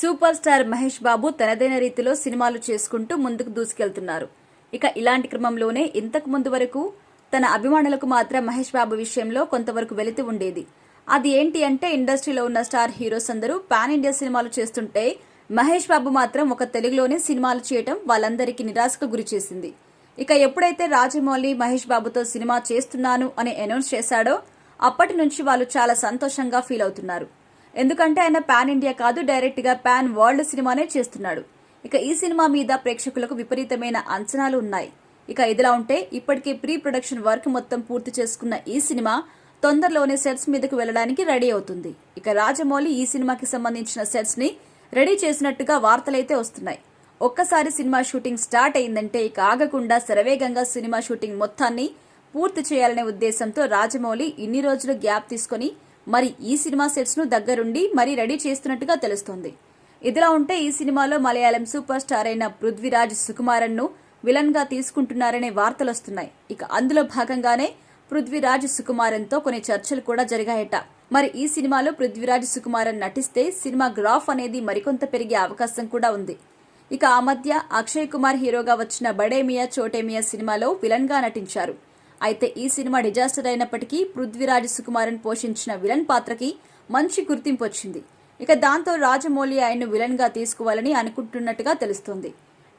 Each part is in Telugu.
సూపర్ స్టార్ మహేష్ బాబు తనదైన రీతిలో సినిమాలు చేసుకుంటూ ముందుకు దూసుకెళ్తున్నారు. ఇక ఇలాంటి క్రమంలోనే ఇంతకు ముందు వరకు తన అభిమానులకు మాత్రం మహేష్ బాబు విషయంలో కొంతవరకు వెలితి ఉండేది. అది ఏంటి అంటే ఇండస్ట్రీలో ఉన్న స్టార్ హీరోస్ అందరూ పాన్ ఇండియా సినిమాలు చేస్తుంటే మహేష్ బాబు మాత్రం ఒక తెలుగులోనే సినిమాలు చేయటం వాళ్ళందరికీ నిరాశకు గురి చేసింది. ఇక ఎప్పుడైతే రాజమౌళి మహేష్ బాబుతో సినిమా చేస్తున్నాను అని అనౌన్స్ చేశాడో అప్పటి నుంచి వాళ్ళు చాలా సంతోషంగా ఫీల్ అవుతున్నారు. ఎందుకంటే ఆయన పాన్ ఇండియా కాదు డైరెక్ట్గా ప్యాన్ పాన్ వరల్డ్ సినిమానే చేస్తున్నాడు. ఇక ఈ సినిమా మీద ప్రేక్షకులకు విపరీతమైన అంచనాలు ఉన్నాయి. ఇక ఇదిలా ఉంటే ఇప్పటికే ప్రీ ప్రొడక్షన్ వర్క్ మొత్తం పూర్తి చేసుకున్న ఈ సినిమా తొందరలోనే సెట్స్ మీదకు వెళ్ళడానికి రెడీ అవుతుంది. ఇక రాజమౌళి ఈ సినిమాకి సంబంధించిన సెట్స్ని రెడీ చేసినట్టుగా వార్తలైతే వస్తున్నాయి. ఒక్కసారి సినిమా షూటింగ్ స్టార్ట్ అయిందంటే ఇక ఆగకుండా శరవేగంగా సినిమా షూటింగ్ మొత్తాన్ని పూర్తి చేయాలనే ఉద్దేశంతో రాజమౌళి ఇన్ని రోజులు గ్యాప్ తీసుకొని మరి ఈ సినిమా సెట్స్ను దగ్గరుండి మరీ రెడీ చేస్తున్నట్టుగా తెలుస్తోంది. ఇదిలా ఉంటే ఈ సినిమాలో మలయాళం సూపర్ స్టార్ అయిన పృథ్వీరాజ్ సుకుమారన్ను విలన్గా తీసుకుంటున్నారనే వార్తలు వస్తున్నాయి. ఇక అందులో భాగంగానే పృథ్వీరాజ్ సుకుమారన్తో కొన్ని చర్చలు కూడా జరిగాయట. మరి ఈ సినిమాలో పృథ్వీరాజ్ సుకుమారన్ నటిస్తే సినిమా గ్రాఫ్ అనేది మరికొంత పెరిగే అవకాశం కూడా ఉంది. ఇక ఆ మధ్య అక్షయ్ కుమార్ హీరోగా వచ్చిన బడేమియా చోటేమియా సినిమాలో విలన్గా నటించారు. అయితే ఈ సినిమా డిజాస్టర్ అయినప్పటికీ పృథ్వీరాజ్ సుకుమారన్ పోషించిన విలన్ పాత్రకి మంచి గుర్తింపు వచ్చింది. ఇక దాంతో రాజమౌళి ఆయన్ను విలన్గా తీసుకోవాలని అనుకుంటున్నట్టుగా తెలుస్తోంది.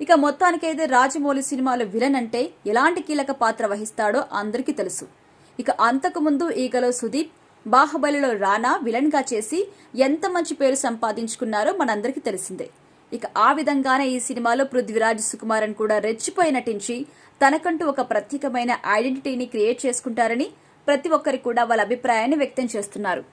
ఇక మొత్తానికైతే రాజమౌళి సినిమాలో విలన్ అంటే ఎలాంటి కీలక పాత్ర వహిస్తాడో అందరికీ తెలుసు. ఇక అంతకుముందు ఈగలో సుదీప్ బాహుబలిలో రానా విలన్గా చేసి ఎంత మంచి పేరు సంపాదించుకున్నారో మనందరికీ తెలిసిందే. ఇక ఆ విధంగానే ఈ సినిమాలో పృథ్వీరాజ్ సుకుమారన్ కూడా రెచ్చిపోయి నటించి తనకంటూ ఒక ప్రత్యేకమైన ఐడెంటిటీని క్రియేట్ చేసుకుంటారని ప్రతి ఒక్కరు కూడా వాళ్ళ అభిప్రాయాన్ని వ్యక్తం చేస్తున్నారు.